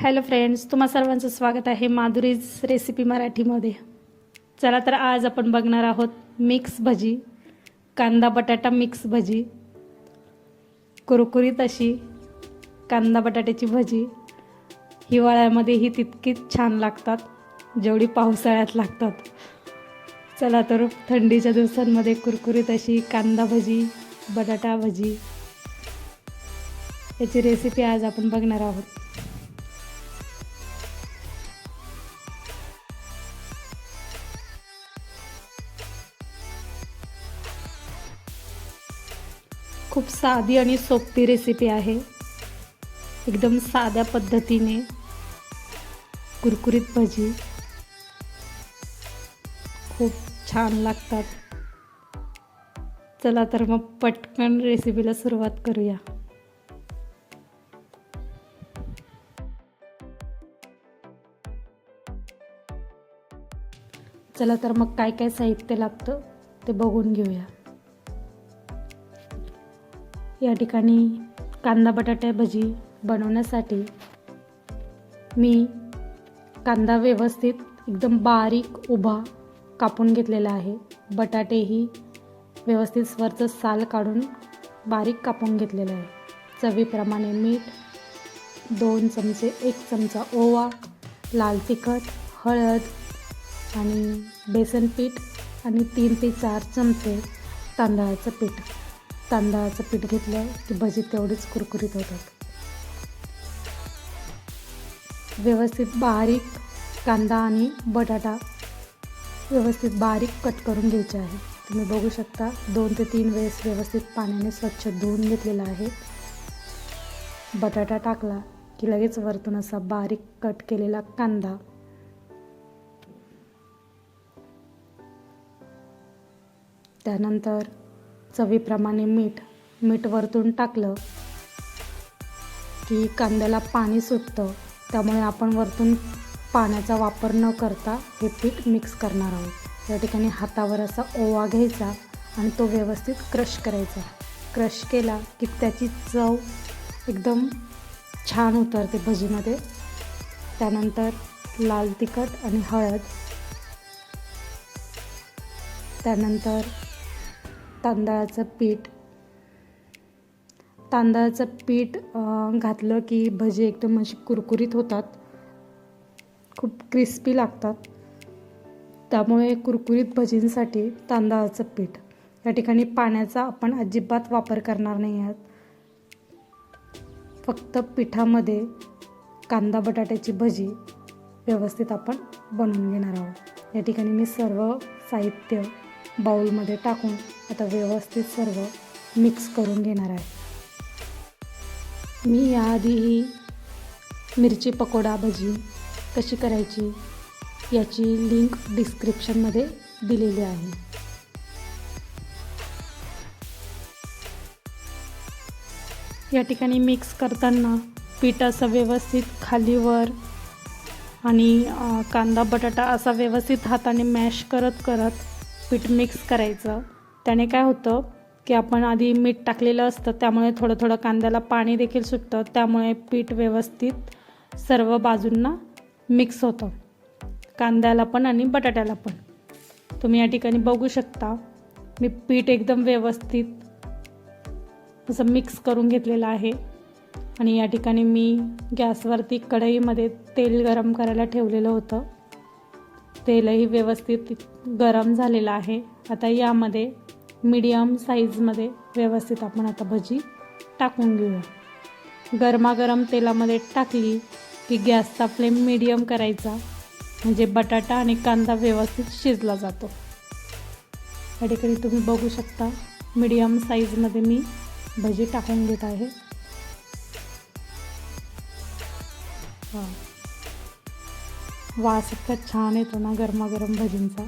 Hello friends तुम्हा सर्वांचं स्वागत आहे माधुरीज रेसिपी मराठीमध्ये. चला तर आज आपण बघणार आहोत मिक्स भजी कांदा बटाटा मिक्स भजी कुरकुरीत अशी कांदा बटाट्याची भजी. हिवाळ्यामध्येही तितकीच छान लागतात जेवढी पावसाळ्यात लागतात. चला तर थंडीच्या दिवसांमध्ये कुरकुरीत अशी कांदा भजी बटाटा भजी. याची रेसिपी आज आपण बघणार आहोत. खूप साधी आणि सोपी रेसिपी आहे. एकदम साध्या पद्धतीने कुरकुरीत भजी खूप छान लागतात. चला तर मग पटकन रेसिपीला सुरुवात करूया. चला तर मग काय काय साहित्य लागतं ते बघून घेऊया. या ठिकाणी कांदा बटाटे भजी बनवण्यासाठी मी कांदा व्यवस्थित एकदम बारीक उभा कापून घेतलेला आहे. बटाटेही व्यवस्थित स्वरचं साल काढून बारीक कापून घेतलेलं आहे. चवीप्रमाणे मीठ दोन चमचे एक चमचा ओवा लाल तिखट हळद आणि बेसन पीठ आणि तीन ते चार चमचे तांदळाचं पीठ. तांदळाचं पीठ घेतलं की भजी तेवढीच कुरकुरीत होतात. व्यवस्थित बारीक कांदा आणि बटाटा व्यवस्थित बारीक कट करून घ्यायचे आहे. तुम्ही बघू शकता दोन ते तीन वेळेस व्यवस्थित पाण्याने स्वच्छ धुवून घेतलेला आहे. बटाटा टाकला की लगेच वरतून असा बारीक कट केलेला कांदा. त्यानंतर चवीप्रमाणे मीठ मीठ वरतून टाकलं की कांद्याला पाणी सुटतं. त्यामुळे आपण वरतून पाण्याचा वापर न करता हे पीठ मिक्स करणार आहोत. या ठिकाणी हातावर असा ओवा घ्यायचा आणि तो व्यवस्थित क्रश करायचा. क्रश केला की त्याची चव एकदम छान उतरते भजीमध्ये. त्यानंतर लाल तिखट आणि हळद. त्यानंतर तांदळाचं पीठ. तांदळाचं पीठ घातलं की भजी एकदम अशी कुरकुरीत होतात. खूप क्रिस्पी लागतात. त्यामुळे कुरकुरीत भजींसाठी तांदळाचं पीठ. या ठिकाणी पाण्याचा आपण अजिबात वापर करणार नाही आहात. फक्त पिठामध्ये कांदा बटाट्याची भजी व्यवस्थित आपण बनवून घेणार आहोत. या ठिकाणी मी सर्व साहित्य बाऊलमध्ये टाकून आता व्यवस्थित सर्व मिक्स करून घेणार आहे. मी याआधी ही मिरची पकोडा भजी कशी करायची याची लिंक डिस्क्रिप्शनमध्ये दिलेली आहे. या ठिकाणी मिक्स करताना पीठ असं व्यवस्थित खालीवर आणि कांदा बटाटा असा व्यवस्थित हाताने मॅश करत करत पीठ मिक्स करायचं. त्याने काय होतं की आपण आधी मीठ टाकलेलं असतं त्यामुळे थोडं थोडं कांद्याला पाणी देखील सुटतं त्यामुळे पीठ व्यवस्थित सर्व बाजूंना मिक्स होतं. कांद्याला पण आणि बटाट्याला पण. तुम्ही या ठिकाणी बघू शकता मी पीठ एकदम व्यवस्थित असं मिक्स करून घेतलेलं आहे. आणि या ठिकाणी मी गॅसवरती कढईमध्ये तेल गरम करायला ठेवलेलं होतं. तेलही व्यवस्थित गरम झालेलं आहे. आता यामध्ये मीडियम साईजमध्ये व्यवस्थित आपण आता भजी टाकून घेऊया. गरमागरम तेलामध्ये टाकली की गॅसचा फ्लेम मीडियम करायचा. म्हणजे बटाटा आणि कांदा व्यवस्थित शिजला जातो. या ठिकाणी तुम्ही बघू शकता मीडियम साईजमध्ये मी भजी टाकून घेत आहे. हां. वास इतका छान येतो ना गरमागरम भजींचा.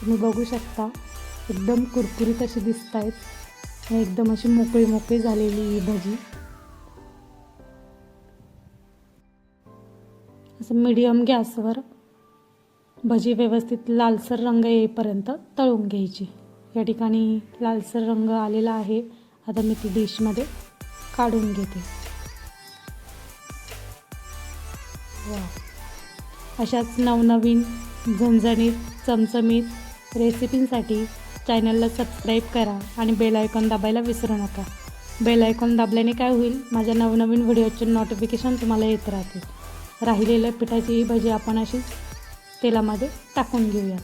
तुम्ही बघू शकता एकदम कुरकुरीत अशी दिसत आहेत एकदम अशी मोकळी मोकळी झालेली ही भजी. असं मिडियम गॅसवर भजी व्यवस्थित लालसर रंग येईपर्यंत तळून घ्यायची. या ठिकाणी लालसर रंग आलेला आहे. आता मी ती डिशमध्ये काढून घेते. वा अशाच नवनवीन झणझणीत चमचमीत रेसिपींसाठी चॅनलला सबस्क्राईब करा आणि बेल आयकॉन दाबायला विसरू नका. बेल आयकॉन दाबल्याने काय होईल? माझ्या नवनवीन व्हिडिओचे नोटिफिकेशन तुम्हाला येत राहतील. राहिलेल्या पिठाची ही भजी आपण अशीच तेलामध्ये टाकून घेऊया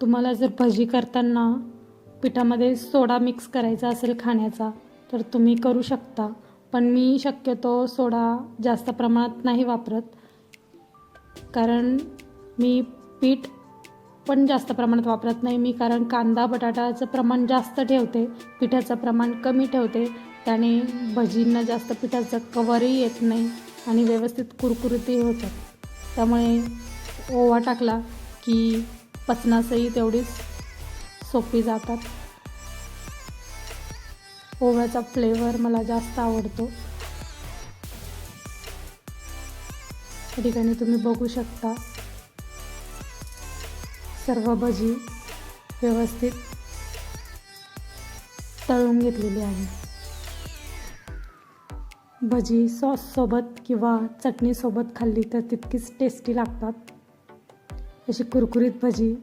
तुम्हाला जर भजी करताना पिठामध्ये सोडा मिक्स करायचा असेल खाण्याचा तर तुम्ही करू शकता. पण मी शक्यतो सोडा जास्त प्रमाणात नाही वापरत. कारण मी पीठ पण जास्त प्रमाणात वापरत नाही. मी कारण कांदा बटाटाचं प्रमाण जास्त ठेवते पिठाचं प्रमाण कमी ठेवते. त्याने भजींना जास्त पिठाचं कवरही येत नाही आणि व्यवस्थित कुरकुरीतही होतात. त्यामुळे ओवा टाकला की पचनासही तेवढीच सोपी जातात. ओव्याचा फ्लेवर मला जास्त आवडतो. या ठिकाणी तुम्ही बघू शकता. सर्व भजी व्यवस्थित तळून घेतलेली आहे. भजी सॉससोबत किंवा चटणीसोबत खाल्ली तर तितकीच टेस्टी लागतात. अशी कुरकुरीत भजी.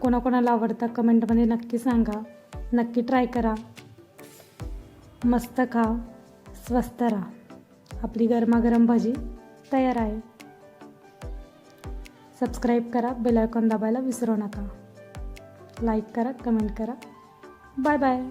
कोणाकोणाला आवडतं कमेंटमध्ये नक्की सांगा. नक्की ट्राय करा. मस्त खा. स्वस्त राहा. आपली गरमागरम भजी तयार आहे. सबस्क्राईब करा. बेल आयकॉन दाबायला विसरू नका. लाईक करा कमेंट करा. Bye bye